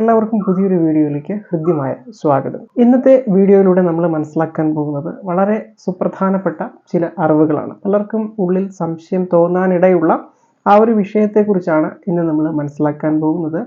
എല്ലാവർക്കും പുതിയൊരു വീഡിയോയിലേക്ക് ഹൃദ്യമായ സ്വാഗതം. ഇന്നത്തെ വീഡിയോയിലൂടെ നമ്മൾ മനസ്സിലാക്കാൻ പോകുന്നത് വളരെ സുപ്രധാനപ്പെട്ട ചില അറിവുകളാണ്. പലർക്കും ഉള്ളിൽ സംശയം തോന്നാനിടയുള്ള ആ ഒരു വിഷയത്തെക്കുറിച്ചാണ് ഇന്ന് നമ്മൾ മനസ്സിലാക്കാൻ പോകുന്നത്.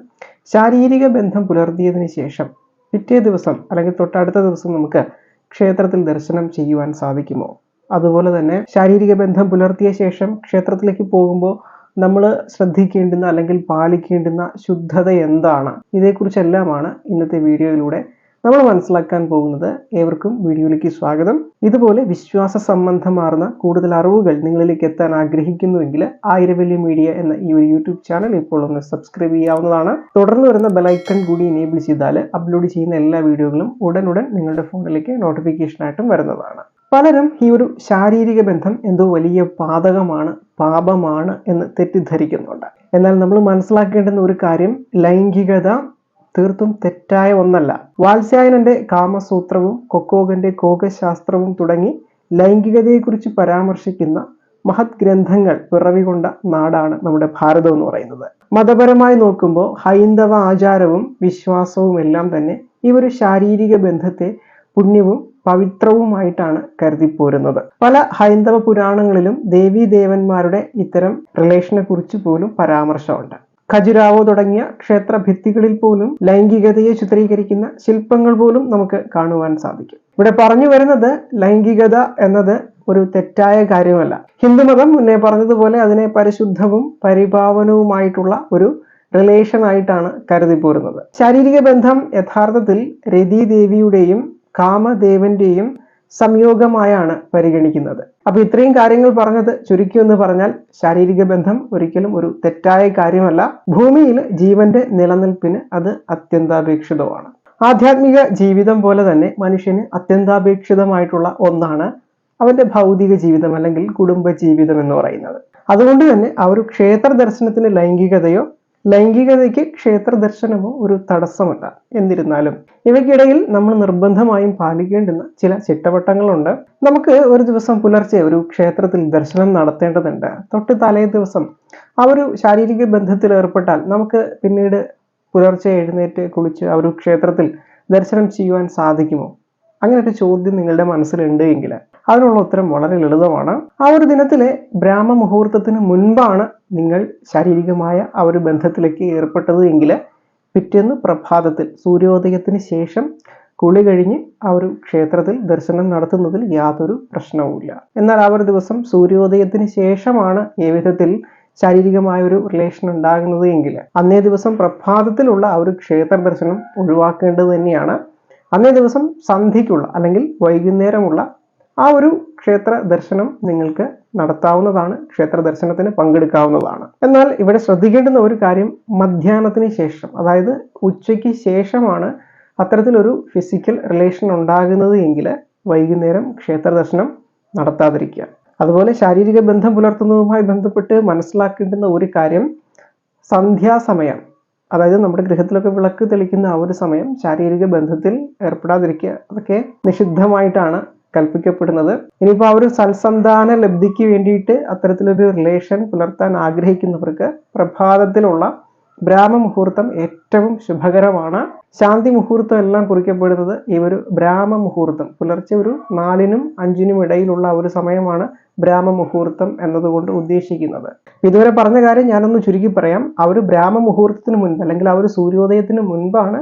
ശാരീരിക ബന്ധം പുലർത്തിയതിന് ശേഷം പിറ്റേ ദിവസം അല്ലെങ്കിൽ തൊട്ടടുത്ത ദിവസം നമുക്ക് ക്ഷേത്രത്തിൽ ദർശനം ചെയ്യുവാൻ സാധിക്കുമോ? അതുപോലെ തന്നെ ശാരീരിക ബന്ധം പുലർത്തിയ ശേഷം ക്ഷേത്രത്തിലേക്ക് പോകുമ്പോൾ നമ്മൾ ശ്രദ്ധിക്കേണ്ടുന്ന അല്ലെങ്കിൽ പാലിക്കേണ്ടുന്ന ശുദ്ധത എന്താണ്? ഇതേക്കുറിച്ചെല്ലാമാണ് ഇന്നത്തെ വീഡിയോയിലൂടെ നമ്മൾ മനസ്സിലാക്കാൻ പോകുന്നത്. ഏവർക്കും വീഡിയോയിലേക്ക് സ്വാഗതം. ഇതുപോലെ വിശ്വാസ സംബന്ധമാർന്ന കൂടുതൽ അറിവുകൾ നിങ്ങളിലേക്ക് എത്താൻ ആഗ്രഹിക്കുന്നുവെങ്കിൽ ആയിരവല്യ മീഡിയ എന്ന ഈ ഒരു യൂട്യൂബ് ചാനൽ ഇപ്പോൾ ഒന്ന് സബ്സ്ക്രൈബ് ചെയ്യാവുന്നതാണ്. തുടർന്ന് വരുന്ന ബെലൈക്കൺ കൂടി എനേബിൾ ചെയ്താൽ അപ്ലോഡ് ചെയ്യുന്ന എല്ലാ വീഡിയോകളും ഉടനുടൻ നിങ്ങളുടെ ഫോണിലേക്ക് നോട്ടിഫിക്കേഷനായിട്ടും വരുന്നതാണ്. പലരും ഈ ഒരു ശാരീരിക ബന്ധം എന്തോ വലിയ പാതകമാണ് പാപമാണ് എന്ന് തെറ്റിദ്ധരിക്കുന്നുണ്ട്. എന്നാൽ നമ്മൾ മനസ്സിലാക്കേണ്ടുന്ന ഒരു കാര്യം ലൈംഗികത തീർത്തും തെറ്റായ ഒന്നല്ല. വാത്സ്യായനന്റെ കാമസൂത്രവും കൊക്കോഗന്റെ കോകശാസ്ത്രവും തുടങ്ങി ലൈംഗികതയെക്കുറിച്ച് പരാമർശിക്കുന്ന മഹത് ഗ്രന്ഥങ്ങൾ പിറവികൊണ്ട നാടാണ് നമ്മുടെ ഭാരതം എന്ന് പറയുന്നത്. മതപരമായി നോക്കുമ്പോൾ ഹൈന്ദവ ആചാരവും വിശ്വാസവും എല്ലാം തന്നെ ഈ ഒരു ശാരീരിക ബന്ധത്തെ പുണ്യവും പവിത്രവുമായിട്ടാണ് കരുതിപ്പോരുന്നത്. പല ഹൈന്ദവ പുരാണങ്ങളിലും ദേവീ ദേവന്മാരുടെ ഇത്തരം റിലേഷനെ കുറിച്ച് പോലും പരാമർശമുണ്ട്. ഖജുരാവോ തുടങ്ങിയ ക്ഷേത്ര ഭിത്തികളിൽ പോലും ലൈംഗികതയെ ചിത്രീകരിക്കുന്ന ശില്പങ്ങൾ പോലും നമുക്ക് കാണുവാൻ സാധിക്കും. ഇവിടെ പറഞ്ഞു വരുന്നത് ലൈംഗികത എന്നത് ഒരു തെറ്റായ കാര്യമല്ല. ഹിന്ദുമതം മുന്നേ പറഞ്ഞതുപോലെ അതിനെ പരിശുദ്ധവും പരിഭാവനവുമായിട്ടുള്ള ഒരു റിലേഷൻ ആയിട്ടാണ് കരുതിപ്പോരുന്നത്. ശാരീരിക ബന്ധം യഥാർത്ഥത്തിൽ രതി ദേവിയുടെയും കാമദേവന്റെയും സംയോഗമായാണ് പരിഗണിക്കുന്നത്. അപ്പൊ ഇത്രയും കാര്യങ്ങൾ പറഞ്ഞത് ചുരുക്കി എന്ന് പറഞ്ഞാൽ ശാരീരിക ബന്ധം ഒരിക്കലും ഒരു തെറ്റായ കാര്യമല്ല. ഭൂമിയിൽ ജീവന്റെ നിലനിൽപ്പിന് അത് അത്യന്താപേക്ഷിതമാണ്. ആധ്യാത്മിക ജീവിതം പോലെ തന്നെ മനുഷ്യന് അത്യന്താപേക്ഷിതമായിട്ടുള്ള ഒന്നാണ് അവന്റെ ഭൗതിക ജീവിതം അല്ലെങ്കിൽ കുടുംബ ജീവിതം എന്ന് പറയുന്നത്. അതുകൊണ്ട് തന്നെ ആ ഒരു ക്ഷേത്ര ദർശനത്തിന് ലൈംഗികതയോ ലൈംഗികതയ്ക്ക് ക്ഷേത്ര ദർശനമോ ഒരു തടസ്സമല്ല. എന്നിരുന്നാലും ഇവയ്ക്കിടയിൽ നമ്മൾ നിർബന്ധമായും പാലിക്കേണ്ടുന്ന ചില ചിട്ടവട്ടങ്ങളുണ്ട്. നമുക്ക് ഒരു ദിവസം പുലർച്ചെ ഒരു ക്ഷേത്രത്തിൽ ദർശനം നടത്തേണ്ടതുണ്ട്. തൊട്ട് തലേ ദിവസം ആ ഒരു ശാരീരിക ബന്ധത്തിൽ ഏർപ്പെട്ടാൽ നമുക്ക് പിന്നീട് പുലർച്ചെ എഴുന്നേറ്റ് കുളിച്ച് ആ ഒരു ക്ഷേത്രത്തിൽ ദർശനം ചെയ്യുവാൻ സാധിക്കുമോ? അങ്ങനെ ഒരു ചോദ്യം നിങ്ങളുടെ മനസ്സിലുണ്ട് എങ്കിൽ അതിനുള്ള ഉത്തരം വളരെ ലളിതമാണ്. ആ ഒരു ദിനത്തിലെ ബ്രാഹ്മ മുഹൂർത്തത്തിന് മുൻപാണ് നിങ്ങൾ ശാരീരികമായ ആ ഒരു ബന്ധത്തിലേക്ക് ഏർപ്പെട്ടത് എങ്കിൽ പിറ്റേന്ന് പ്രഭാതത്തിൽ സൂര്യോദയത്തിന് ശേഷം കുളി കഴിഞ്ഞ് ആ ഒരു ക്ഷേത്രത്തിൽ ദർശനം നടത്തുന്നതിൽ യാതൊരു പ്രശ്നവുമില്ല. എന്നാൽ ആ ഒരു ദിവസം സൂര്യോദയത്തിന് ശേഷമാണ് ഈ വിധത്തിൽ ശാരീരികമായ ഒരു റിലേഷൻ ഉണ്ടാകുന്നത് എങ്കിൽ അന്നേ ദിവസം പ്രഭാതത്തിലുള്ള ആ ഒരു ക്ഷേത്ര ദർശനം ഒഴിവാക്കേണ്ടത് തന്നെയാണ്. അന്നേ ദിവസം സന്ധ്യയ്ക്കുള്ള അല്ലെങ്കിൽ വൈകുന്നേരമുള്ള ആ ഒരു ക്ഷേത്ര ദർശനം നിങ്ങൾക്ക് നടത്താവുന്നതാണ് ക്ഷേത്ര ദർശനത്തിന് പങ്കെടുക്കാവുന്നതാണ്. എന്നാൽ ഇവിടെ ശ്രദ്ധിക്കേണ്ടുന്ന ഒരു കാര്യം മധ്യാഹ്നത്തിന് ശേഷം അതായത് ഉച്ചയ്ക്ക് ശേഷമാണ് അത്തരത്തിലൊരു ഫിസിക്കൽ റിലേഷൻ ഉണ്ടാകുന്നത് എങ്കിൽ വൈകുന്നേരം ക്ഷേത്ര ദർശനം നടത്താതിരിക്കുക. അതുപോലെ ശാരീരിക ബന്ധം പുലർത്തുന്നതുമായി ബന്ധപ്പെട്ട് മനസ്സിലാക്കേണ്ടുന്ന ഒരു കാര്യം സന്ധ്യാസമയം അതായത് നമ്മുടെ ഗൃഹത്തിലൊക്കെ വിളക്ക് തെളിക്കുന്ന ആ ഒരു സമയം ശാരീരിക ബന്ധത്തിൽ ഏർപ്പെടാതിരിക്കുക അതൊക്കെ നിഷിദ്ധമായിട്ടാണ് കൽപ്പിക്കപ്പെടുന്നത്. ഇനിയിപ്പോൾ ആ ഒരു സൽസന്താന ലബ്ധിക്ക് വേണ്ടിയിട്ട് അത്തരത്തിലൊരു റിലേഷൻ പുലർത്താൻ ആഗ്രഹിക്കുന്നവർക്ക് പ്രഭാതത്തിലുള്ള ബ്രാഹ്മ മുഹൂർത്തം ഏറ്റവും ശുഭകരമാണ്. ശാന്തി മുഹൂർത്തം എല്ലാം കുറിക്കപ്പെടുന്നത് ഈ ഒരു ബ്രാഹ്മ മുഹൂർത്തം. പുലർച്ചെ ഒരു നാലിനും അഞ്ചിനും ഇടയിലുള്ള ഒരു സമയമാണ് ബ്രാഹ്മ മുഹൂർത്തം എന്നതുകൊണ്ട് ഉദ്ദേശിക്കുന്നത്. ഇതുവരെ പറഞ്ഞ കാര്യം ഞാനൊന്ന് ചുരുക്കി പറയാം. ആ ഒരു ബ്രാഹ്മ മുഹൂർത്തത്തിന് മുൻപ് അല്ലെങ്കിൽ ആ ഒരു സൂര്യോദയത്തിന് മുൻപാണ്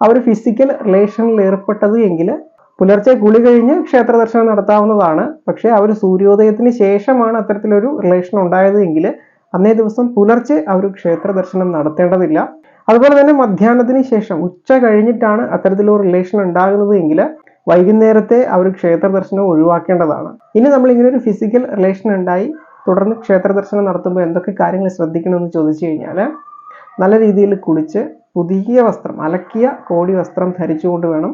ആ ഒരു ഫിസിക്കൽ റിലേഷനിൽ ഏർപ്പെട്ടത് എങ്കിൽ പുലർച്ചെ കുളി കഴിഞ്ഞ് ക്ഷേത്ര ദർശനം നടത്താവുന്നതാണ്. പക്ഷേ അവർ സൂര്യോദയത്തിന് ശേഷമാണ് അത്തരത്തിലൊരു റിലേഷൻ ഉണ്ടായത് എങ്കിൽ അന്നേ ദിവസം പുലർച്ചെ ഒരു ക്ഷേത്ര ദർശനം നടത്തേണ്ടതില്ല. അതുപോലെ തന്നെ മധ്യാഹ്നത്തിന് ശേഷം ഉച്ച കഴിഞ്ഞിട്ടാണ് അത്തരത്തിലൊരു റിലേഷൻ ഉണ്ടാകുന്നത് എങ്കിൽ വൈകുന്നേരത്തെ ആ ഒരു ക്ഷേത്ര ദർശനം ഒഴിവാക്കേണ്ടതാണ്. ഇനി നമ്മൾ ഇങ്ങനെ ഒരു ഫിസിക്കൽ റിലേഷൻ ഉണ്ടായി തുടർന്ന് ക്ഷേത്ര ദർശനം നടത്തുമ്പോൾ എന്തൊക്കെ കാര്യങ്ങൾ ശ്രദ്ധിക്കണമെന്ന് ചോദിച്ചു കഴിഞ്ഞാൽ നല്ല രീതിയിൽ കുളിച്ച് പുതിയ വസ്ത്രം അലക്കിയ കോടി വസ്ത്രം ധരിച്ചുകൊണ്ട് വേണം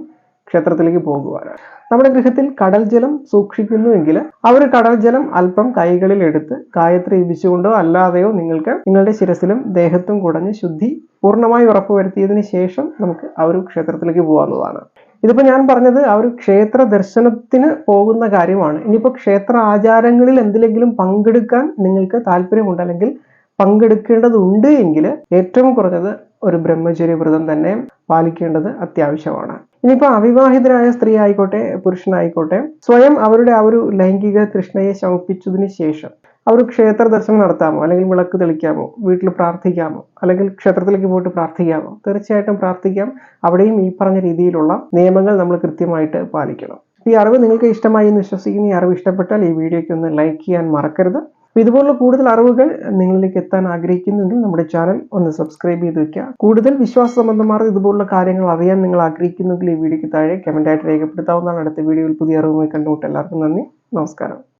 ക്ഷേത്രത്തിലേക്ക് പോകുവാനാണ്. നമ്മുടെ ഗൃഹത്തിൽ കടൽ ജലം സൂക്ഷിക്കുന്നുവെങ്കിൽ ഒരു കടൽ ജലം അല്പം കൈകളിൽ എടുത്ത് ഗായത്രി ഇപിച്ചുകൊണ്ടോ അല്ലാതെയോ നിങ്ങൾക്ക് നിങ്ങളുടെ ശിരസിലും ദേഹത്തും കുടഞ്ഞ് ശുദ്ധി പൂർണമായി ഉറപ്പുവരുത്തിയതിന് ശേഷം നമുക്ക് ആ ഒരു ക്ഷേത്രത്തിലേക്ക് പോകാവുന്നതാണ്. ഇതിപ്പോൾ ഞാൻ പറഞ്ഞത് ആ ഒരു ക്ഷേത്ര ദർശനത്തിന് പോകുന്ന കാര്യമാണ്. ഇനിയിപ്പോൾ ക്ഷേത്ര ആചാരങ്ങളിൽ എന്തിലെങ്കിലും പങ്കെടുക്കാൻ നിങ്ങൾക്ക് താല്പര്യമുണ്ട് അല്ലെങ്കിൽ പങ്കെടുക്കേണ്ടതുണ്ട് എങ്കിൽ ഏറ്റവും കുറഞ്ഞത് ഒരു ബ്രഹ്മചര്യ വ്രതം തന്നെ പാലിക്കേണ്ടത് അത്യാവശ്യമാണ്. ഇനിയിപ്പോൾ അവിവാഹിതരായ സ്ത്രീ ആയിക്കോട്ടെ പുരുഷനായിക്കോട്ടെ സ്വയം അവരുടെ ആ ഒരു ലൈംഗിക തൃഷ്ണയെ ശമിപ്പിച്ചതിന് ശേഷം അവർ ക്ഷേത്ര ദർശനം നടത്താമോ? അല്ലെങ്കിൽ വിളക്ക് തെളിക്കാമോ? വീട്ടിൽ പ്രാർത്ഥിക്കാമോ? അല്ലെങ്കിൽ ക്ഷേത്രത്തിലേക്ക് പോയിട്ട് പ്രാർത്ഥിക്കാമോ? തീർച്ചയായിട്ടും പ്രാർത്ഥിക്കാം. അവിടെയും ഈ പറഞ്ഞ രീതിയിലുള്ള നിയമങ്ങൾ നമ്മൾ കൃത്യമായിട്ട് പാലിക്കണം. ഈ അറിവ് നിങ്ങൾക്ക് ഇഷ്ടമായി എന്ന് വിശ്വസിക്കുന്ന. ഈ അറിവ് ഇഷ്ടപ്പെട്ടാൽ ഈ വീഡിയോയ്ക്ക് ഒന്ന് ലൈക്ക് ചെയ്യാൻ മറക്കരുത്. അപ്പോൾ ഇതുപോലുള്ള കൂടുതൽ അറിവുകൾ നിങ്ങളിലേക്ക് എത്താൻ ആഗ്രഹിക്കുന്നുണ്ടെങ്കിൽ നമ്മുടെ ചാനൽ ഒന്ന് സബ്സ്ക്രൈബ് ചെയ്ത് വെക്കുക. കൂടുതൽ വിശ്വാസ സംബന്ധമായ ഇതുപോലുള്ള കാര്യങ്ങൾ അറിയാൻ നിങ്ങൾ ആഗ്രഹിക്കുന്നെങ്കിൽ ഈ വീഡിയോയ്ക്ക് താഴെ കമന്റായിട്ട് രേഖപ്പെടുത്താവുന്നതാണ്. അടുത്ത വീഡിയോയിൽ പുതിയ അറിവുമായി കണ്ടുമുട്ട് എല്ലാവർക്കും നന്ദി. നമസ്കാരം.